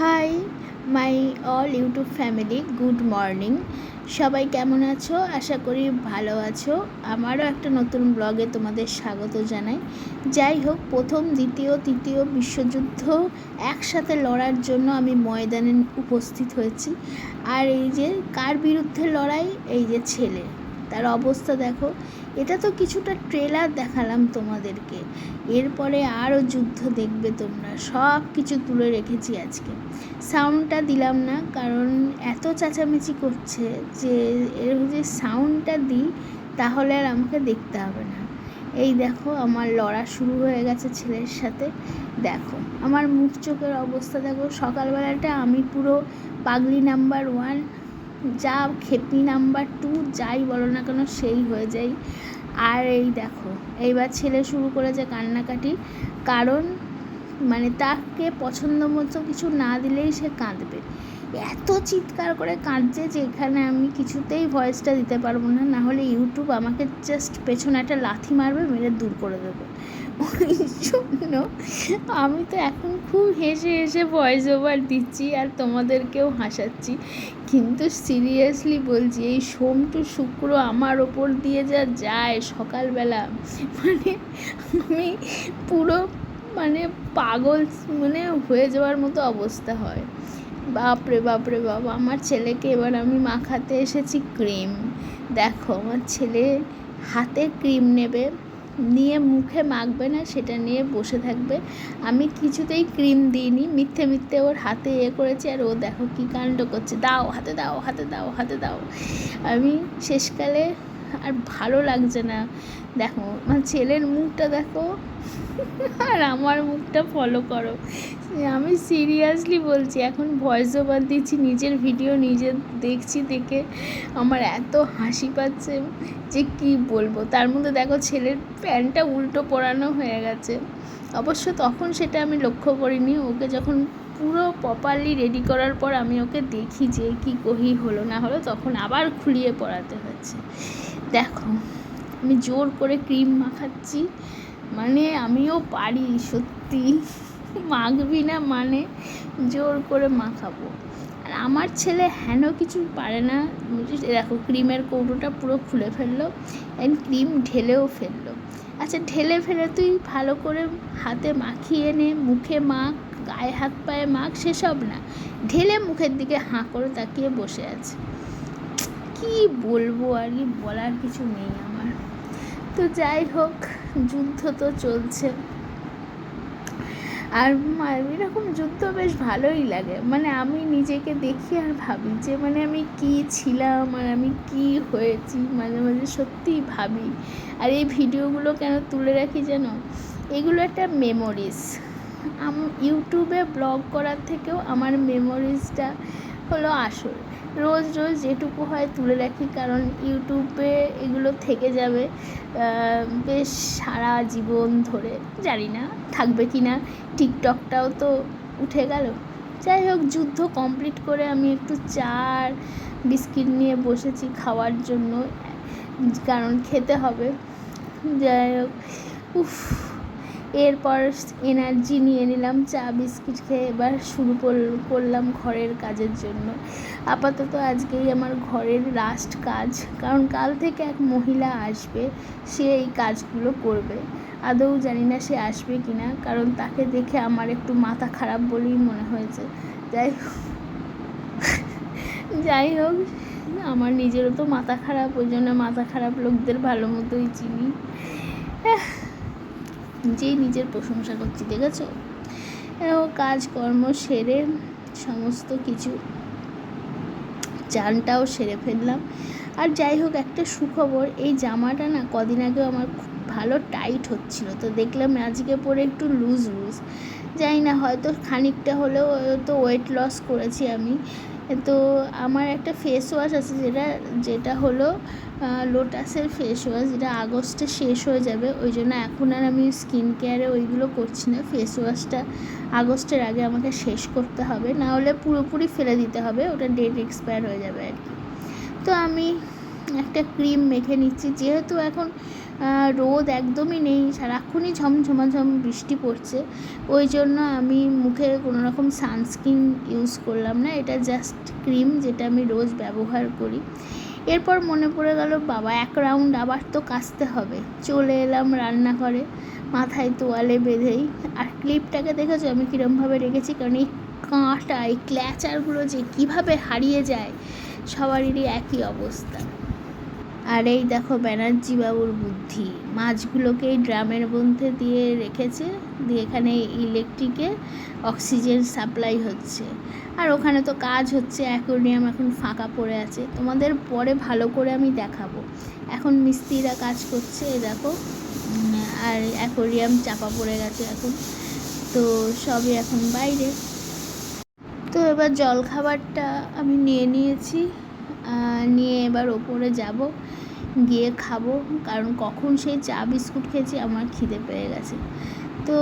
Hi, my all YouTube family, good morning. সবাই কেমন আছো? আশা করি ভালো আছো। আমারও একটা নতুন ব্লগে তোমাদের স্বাগত জানাই। যাই হোক, প্রথম, দ্বিতীয়, তৃতীয় বিশ্বযুদ্ধ একসাথে লড়ার জন্য আমি ময়দানে উপস্থিত হয়েছি। আর এই যে, কার বিরুদ্ধে লড়াই? এই যে ছেলে। তার অবস্থা দেখো। এটা তো কিছুটা ট্রেলার দেখালাম তোমাদেরকে। এরপরে আরও যুদ্ধ দেখবে তোমরা। সব কিছু তুলে রেখেছি আজকে। সাউন্ডটা দিলাম না, কারণ এত চেঁচামেচি করছে যে এর যে সাউন্ডটা দিই, তাহলে আর আমাকে দেখতে হবে না। এই দেখো, আমার লড়া শুরু হয়ে গেছে ছেলের সাথে। দেখো, আমার মুখ চোখের অবস্থা দেখো। সকালবেলাটা আমি পুরো পাগলি নাম্বার ওয়ান যা খেপি নাম্বার টু যাই বলো না কেন, সেই হয়ে যাই। আর এই দেখো, এইবার ছেলে শুরু করেছে কান্নাকাটি। কারণ মানে তাকে পছন্দ মতো কিছু না দিলেই সে কাঁদবে। এত চিৎকার করে কাঁদছে যে এখানে আমি কিছুতেই ভয়েসটা দিতে পারব না। না হলে ইউটিউব আমাকে জাস্ট পেছনে একটা লাথি মারবে, মেরে দূর করে দেবে। ওই জন্য আমি তো এখন খুব হেসে হেসে ভয়েস ওভার দিচ্ছি আর তোমাদেরকেও হাসাচ্ছি। কিন্তু সিরিয়াসলি বলছি, এই সোম টু শুক্র আমার ওপর দিয়ে যা যায় সকালবেলা। মানে আমি পুরো মানে পাগল মানে হয়ে যাওয়ার মতো অবস্থা হয়। বাপরে বাপরে বাপ আমার ছেলেকে এবার আমি মাখাতে এসেছি ক্রিম দেখো, আমার ছেলে হাতে ক্রিম নেবে। নিয়ে মুখে মাখবে না, সেটা নিয়ে বসে থাকবে। আমি কিছুতেই ক্রিম দিইনি, মিথ্যে মিথ্যে ওর হাতে এ করেছি আর ও দেখো কী কাণ্ড করছে। দাও, হাতে দাও হাতে দাও হাতে দাও। আমি শেষকালে আর ভালো লাগছে না। দেখো আমার ছেলের মুখটা দেখো, আর আমার মুখটা ফলো করো। আমি সিরিয়াসলি বলছি, এখন ভয়েস ওভার দিচ্ছি, নিজের ভিডিও নিজে দেখছি দেখে আমার এত হাসি পাচ্ছে যে কি বলব। তার মধ্যে দেখো, ছেলের প্যান্টটা উল্টো পরানো হয়ে গেছে। অবশ্য তখন সেটা আমি লক্ষ্য করিনি, ওকে যখন পুরো প্রপারলি রেডি করার পর আমি ওকে দেখি যে কি কহি হলো, না হলো তখন আবার খুলিয়ে পড়াতে হচ্ছে। দেখো, আমি জোর করে ক্রিম মাখাচ্ছি মানে আমিও পারি, সত্যি। মাখবি না মানে জোর করে মাখাবো। আর আমার ছেলে হেন কিছু পারে না দেখো, ক্রিমের কৌটোটা পুরো খুলে ফেলল অ্যান্ড ক্রিম ঢেলেও ফেলল। আচ্ছা ঢেলে ফেলে তুই ভালো করে হাতে মাখিয়ে নে, মুখে মাখ, গায়ে হাত পায়ে মাখ, সেসব না। ঢেলে মুখের দিকে হাঁ করে তাকিয়ে বসে আছে। কি বলব আর কি বলার কিছু নেই আমার। তো যাই হোক, যুদ্ধ তো চলছে। আর এরকম যুদ্ধ বেশ ভালোই লাগে। মানে আমি নিজেকে দেখি আর ভাবি যে মানে আমি কি ছিলাম আর আমি কি হয়েছি মাঝে মাঝে সত্যিই ভাবি। আর এই ভিডিওগুলো কেন তুলে রাখি যেন? এগুলো একটা মেমোরিজ আম, ইউটিউবে ব্লগ করার থেকেও আমার মেমোরিজটা হলো আসল। রোজ রোজ যেটুকু হয় তুলে রাখি, কারণ ইউটিউবে এগুলো থেকে যাবে। বেশ সারা জীবন ধরে, জানি না থাকবে কি না। টিকটকটাও তো উঠে গেল। যাই হোক, যুদ্ধ কমপ্লিট করে আমি একটু চার বিস্কিট নিয়ে বসেছি খাওয়ার জন্য, কারণ খেতে হবে। যাই হোক, উফ। এরপর এনার্জি নিয়ে নিলাম, চা বিস্কিট খেয়ে এবার শুরু করলাম ঘরের কাজের জন্য। আপাতত আজকেই আমার ঘরের লাস্ট কাজ, কারণ কাল থেকে এক মহিলা আসবে, সে এই কাজগুলো করবে। আদৌ জানি না সে আসবে কি না কারণ তাকে দেখে আমার একটু মাথা খারাপ বলেই মনে হয়েছে। যাই যাই হোক, আমার নিজেরও তো মাথা খারাপ, ওই জন্য মাথা খারাপ লোকদের ভালো মতোই চিনি। নিজেই নিজের প্রশংসা করছি, দেখেছ? ও কাজকর্ম সেরে সমস্ত কিছু চানটাও সেরে ফেললাম। আর যাই হোক, একটা সুখবর, এই জামাটা না কদিন আগেও আমার খুব ভালো টাইট হচ্ছিল। তো দেখলাম আজকে পরে একটু লুজ লুজ যাই না, হয়তো খানিকটা হলেও তো ওয়েট লস করেছি আমি। তো আমার একটা ফেস ওয়াশ আছে যেটা যেটা হলো লোটাসের ফেস ওয়াশ যেটা আগস্টে শেষ হয়ে যাবে। ওই জন্য এখন আর আমি স্কিন কেয়ারে ওইগুলো করছি না। ফেস ওয়াশটা আগস্টের আগে আমাকে শেষ করতে হবে। না হলে পুরোপুরি ফেলে দিতে হবে। ওটা ডেট এক্সপায়ার হয়ে যাবে আর কি। তো আমি একটা ক্রিম মেখে নিচ্ছি। যেহেতু এখন রোদ একদমই নেই, সারাক্ষণই ঝমঝমাঝম বৃষ্টি পড়ছে। ওই জন্য আমি মুখে কোনো রকম সানস্ক্রিন ইউজ করলাম না, এটা জাস্ট ক্রিম যেটা আমি রোজ ব্যবহার করি। এরপর মনে পড়ে গেল, বাবা, এক রাউন্ড আবার তো কাচতে হবে। চলে এলাম রান্নাঘরে, মাথায় তোয়ালে বেঁধেই। আর ক্লিপটাকে দেখেছ? আমি কীরমভাবে রেখেছি, কারণ এই কাঁটা, এই ক্ল্যাচারগুলো যে কীভাবে হারিয়ে যায়, সবারই একই অবস্থা। আর এই দেখো ব্যানার্জি বাবুর বুদ্ধি। মাছগুলোকে এই ড্রামের মধ্যে দিয়ে রেখেছে, দিয়ে এখানে ইলেকট্রিকে অক্সিজেন সাপ্লাই হচ্ছে। আর ওখানে তো কাজ হচ্ছে, অ্যাকোরিয়াম এখন ফাঁকা পড়ে আছে। তোমাদের পরে ভালো করে আমি দেখাবো। এখন মিস্ত্রিরা কাজ করছে এই দেখো। আর অ্যাকোরিয়াম চাপা পড়ে গেছে এখন। তো সবই এখন বাইরে। তো এবার জলখাবারটা আমি নিয়ে নিয়েছি। নিয়ে এবার ওপরে যাব, গিয়ে খাব। কারণ কখন সেই চা বিস্কুট খেয়েছি, আমার খিদে পেয়ে গেছে। তো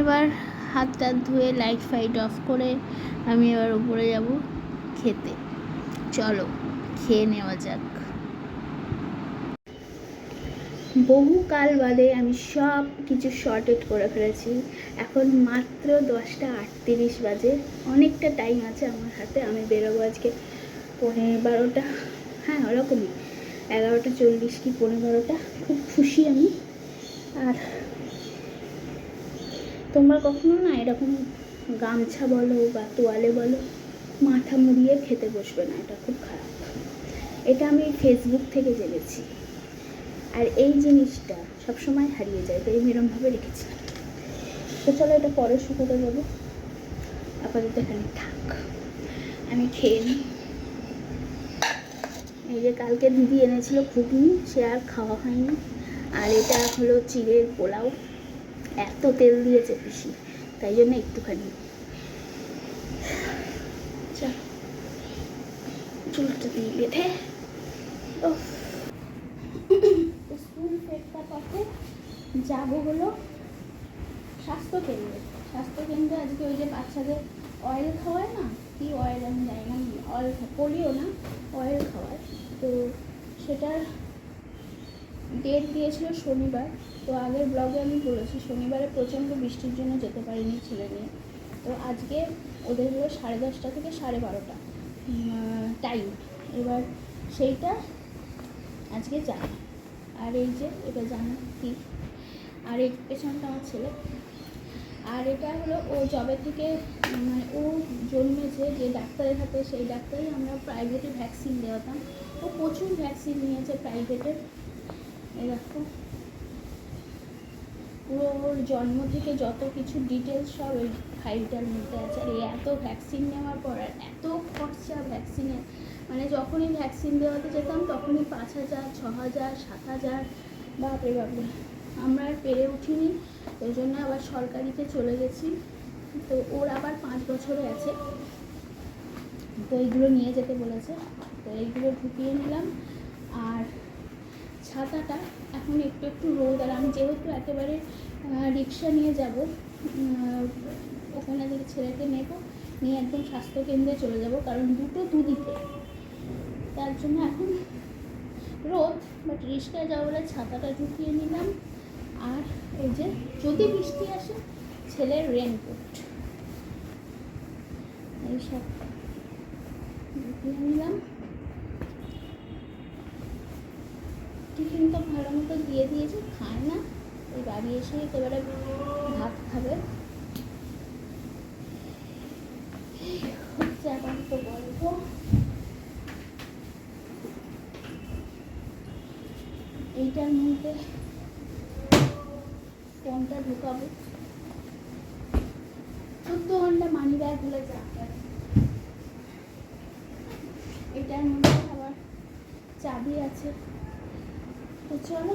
এবার হাত টাত ধুয়ে লাইট ফাইট অফ করে আমি এবার উপরে যাব খেতে। চলো, খেয়ে নেওয়া যাক। বহুকাল বাদে আমি সব কিছু শর্টেড করে ফেলেছি। এখন মাত্র দশটা আটত্রিশ বাজে। অনেকটা টাইম আছে আমার হাতে, আমি বেরোবো আজকে পনেরো বারোটা। হ্যাঁ ওরকমই। এগারোটা চল্লিশ কি পনেরো বারোটা? খুব খুশি আমি। আর তোমরা কখনো না এরকম গামছা বলো বা তোয়ালে বলো, মাথা মুড়িয়ে খেতে বসবে না, এটা খুব খারাপ। এটা আমি ফেসবুক থেকে জেনেছি। আর এই জিনিসটা সবসময় হারিয়ে যায়, তাই আমি এরমভাবে রেখেছিলাম তো চলো এটা পরে শুকোতে যাব। আপাতত এখানে থাক। আমি খেয়ে নিই। এই যে কালকে দিদি এনেছিল ঘুগনি সে আর খাওয়া হয়নি। আর এটা হলো চিড়ের পোলাও। এত তেল দিয়েছে পিসি, তাই জন্য একটুখানি। চল, চুলটা দিয়ে বেঁধে ও স্কুল পথে যাব হলো স্বাস্থ্যকেন্দ্রে। স্বাস্থ্যকেন্দ্রে আজকে ওই যে বাচ্চাদের অয়েল খাওয়ায় না? কি অয়েল আমি জানি না অয়েল পোলিও না? অয়েল খাওয়ায়। তো সেটার ডেট দিয়েছিল শনিবার। তো আগের ব্লগে আমি বলেছি, শনিবারে প্রচণ্ড বৃষ্টির জন্য যেতে পারিনি ছেলে নিয়ে। তো আজকে ওদের হলো সাড়ে দশটা থেকে সাড়ে বারোটা টাইম এবার সেইটা আজকে যাই। আর এই যে এটা জানো কি? আর এই পেছনটা আমার ছেলে। আর এটা হলো ও জবে থেকে মানে ও জন্মেছে যে ডাক্তারের হাতে, সেই ডাক্তারই আমরা প্রাইভেটে ভ্যাকসিন দেওয়াতাম। ও প্রচুর ভ্যাকসিন নিয়েছে প্রাইভেটের এরকম। পুরো ওর জন্ম থেকে যত কিছু ডিটেলস সব ওই ফাইলটার মধ্যে আছে। আর এত ভ্যাকসিন নেওয়ার পর আর এত খরচা ভ্যাকসিনের মানে যখনই ভ্যাকসিন দেওয়াতে যেতাম, তখনই পাঁচ হাজার, ছ হাজার, সাত হাজার বাপরে বাপরে আমরা আর পেরে উঠিনি ওই জন্য আবার সরকারিতে চলে গেছি। তো ওর আবার পাঁচ বছরে আছে। তো এইগুলো নিয়ে যেতে বলেছে। তো এইগুলো ঢুকিয়ে নিলাম। আর ছাতাটা এখন একটু একটু রোদ, আর আমি যেহেতু একেবারে রিক্সা নিয়ে যাব ওখানে থেকে ছেলেকে নেব, নিয়ে একদম স্বাস্থ্যকেন্দ্রে চলে যাব। কারণ দুটো দুদিকে তার জন্য এখন রোদ বাট রিক্সায় যাব বলে ছাতাটা ঢুকিয়ে নিলাম। আর এই যে যদি বৃষ্টি আসে, ছেলের রেনকোট এইসব ঢুকিয়ে নিলাম। টিফিন তো ভালো মতো দিয়ে দিয়েছে, খায় না। ওই বাড়ি এসে একেবারে ভাত খাবে এই হচ্ছে আপাতত গল্প এইটার মধ্যে ফোনটা ঢুকাবো। চোদ্দ ঘণ্টা মানি ব্যাগ হলে যা। এটার মধ্যে আবার চাবি আছে। তো চলো।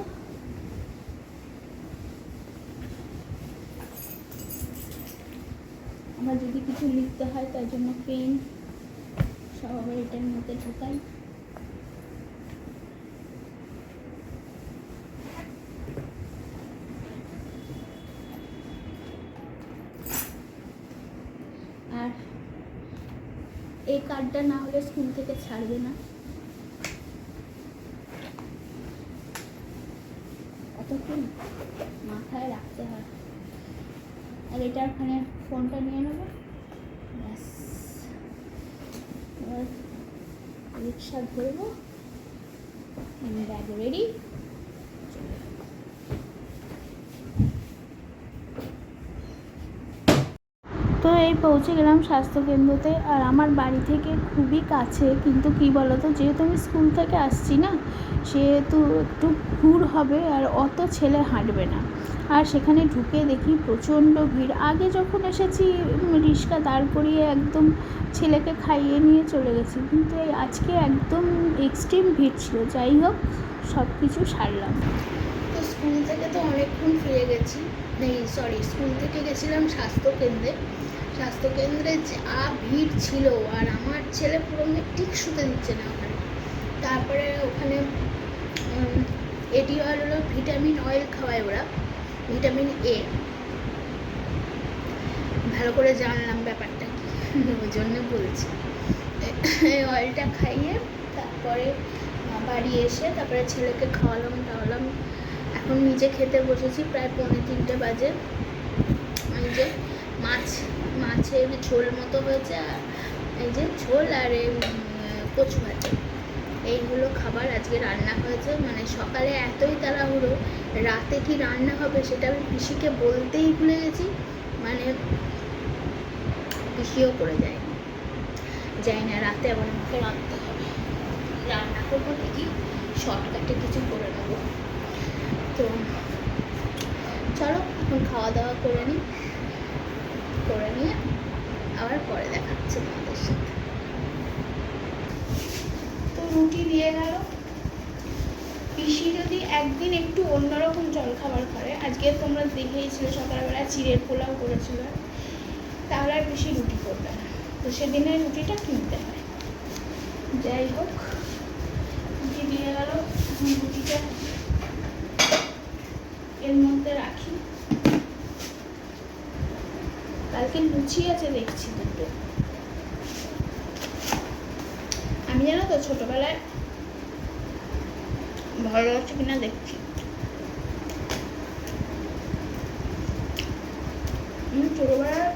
আমার যদি কিছু লিখতে হয় তার জন্য পেন সব এটার মধ্যে ঢোকাই। আর এই কার্ডটা না হলে স্কুল থেকে ছাড়বে না। এতক্ষণ মাথায় রাখতে হয়। আর এটা ওখানে ফোনটা নিয়ে নেব। ব্যাস। রিক্সা ধরবো। ব্যাগ রেডি তো এই পৌঁছে গেলাম স্বাস্থ্যকেন্দ্রতে আর আমার বাড়ি থেকে খুবই কাছে। কিন্তু কি বলতো, যেহেতু আমি স্কুল থেকে আসছি না, সেহেতু একটু ঘুর হবে আর অত ছেলে হাঁটবে না। আর সেখানে ঢুকে দেখি প্রচণ্ড ভিড়। আগে যখন এসেছি রিক্সা দাঁড় করিয়ে একদম ছেলেকে খাইয়ে নিয়ে চলে গেছি। কিন্তু এই আজকে একদম এক্সট্রিম ভিড় ছিল। যাই হোক সব কিছু সারলাম। তো স্কুল থেকে তো অনেকক্ষণ ফিরে গেছি। এই সরি স্কুল থেকে গেছিলাম স্বাস্থ্যকেন্দ্রে। স্বাস্থ্যকেন্দ্রে যা ভিড় ছিল আর আমার ছেলে পুরো ঠিক শুতে দিচ্ছে না ওখানে। তারপরে ওখানে এটি অয়েল হলো ভিটামিন অয়েল খাওয়ায় ওরা, ভিটামিন এ। ভালো করে জানলাম ব্যাপারটা কি, ওই জন্য বলছি। এই অয়েলটা খাইয়ে তারপরে বাড়ি এসে তারপরে ছেলেকে খাওয়ালাম টাওয়ালাম এখন নিজে খেতে বসেছি, প্রায় পৌনে তিনটে বাজে। যে মাছ মাছের ঝোল মতো হয়েছে আর এই যে ঝোল আর এই কচু ভাজা। এই হলো খাবার আজকে রান্না হয়েছে। মানে সকালে এতই তাড়াহুড়ো, রাতে কি রান্না হবে সেটা আমি পিসিকে বলতেই ভুলে গেছি। মানে পিসিও করে যায়নি। যাই না, রাতে আবার আমাকে রাঁধতে হবে। রান্না করব দেখি শর্টকাটে কিছু করে নেব। তো চলো, এখন খাওয়া দাওয়া করে নিই করে নিয়ে আবার পরে দেখাচ্ছে তোমাদের সাথে। তো রুটি দিয়ে গেল। পিসি যদি একদিন একটু অন্যরকম জলখাবার করে, আজকে তোমরা দেখেইছিলে সকালবেলা চিড়ের পোলাও করেছিল, তাহলে আর পিসি রুটি করবে না। তো সেদিনের রুটিটা কিনতে হয়। যাই হোক, রুটি দিয়ে গেল। রুটিটা এর মধ্যে রাখি। কালকে লুচি আছে দেখছি দুটো। আমি জানো তো ছোটবেলায় ভালো আছে কিনা দেখছি। ছোটবেলায়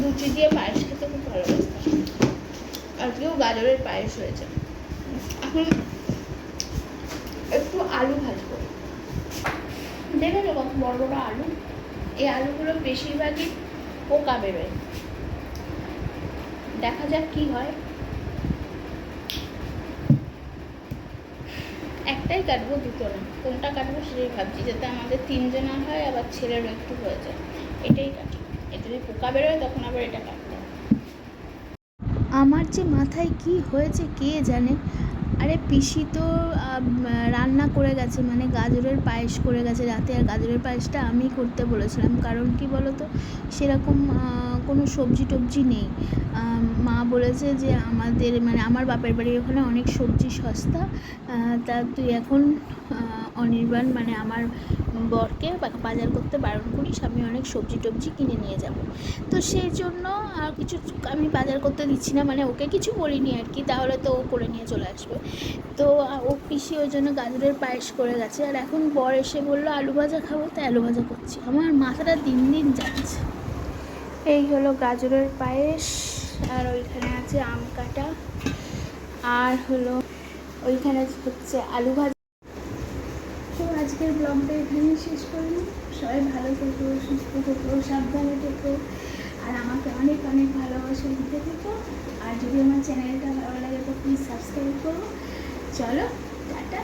লুচি দিয়ে পায়েস খেতে খুব ভালোবাসতাম। আজকেও গাজরের পায়েস হয়েছে। এখন একটু আলু ভাজবো। দেখেছ কত বড় বড় আলু? এই আলুগুলো বেশিরভাগই পোকা বেরোয়। দেখা যাক কি হয়। একটাই কাটবো, দুটো না। কোনটা কাটবো সেটাই ভাবছি, যাতে আমাদের তিনজনের হয়, আবার ছেলেরও একটু হয়ে যায়। এটাই কাটি এটা যদি পোকা বেরোয়, তখন আবার এটা কাটতে আমার যে মাথায় কি হয়েছে কে জানে? আরে পিসি তো রান্না করে গেছে মানে গাজরের পায়েস করে গেছে রাতে, আর গাজরের পায়েসটা আমি করতে বলেছিলাম। কারণ কি বলো তো সেরকম কোনো সবজি টবজি নেই। মা বলেছে যে আমাদের মানে আমার বাপের বাড়ির ওখানে অনেক সবজি সস্তা। তা তুই এখন অনির্বাণ মানে আমার বরকে বাজার করতে বারণ করিস, আমি অনেক সবজি টবজি কিনে নিয়ে যাব। তো সেই জন্য আর কিছু আমি বাজার করতে দিচ্ছি না মানে ওকে কিছু বলিনি আর কি, তাহলে তো ও করে নিয়ে চলে আসবে। তো ও পিসি ওই জন্য গাজরের পায়েস করে গেছে। আর এখন বর এসে বলল, আলু ভাজা খাব? তাই আলু ভাজা করছি। আমার মাথাটা দিন দিন যাচ্ছে। এই হলো গাজরের পায়েস, আর ওইখানে আছে আম কাটা, আর হলো ওইখানে হচ্ছে আলু ভাজা। তো আজকের ব্লগটা এখানেই শেষ করলাম সবাই ভালো থেকো, সুস্থ থেকো, সাবধানে থেকো, আর আমাকে অনেক অনেক ভালোবাসা দিতে থেকো। আর যদি আমার চ্যানেলটা ভালো লাগে তো প্লিজ সাবস্ক্রাইব করো। চলো, টাটা।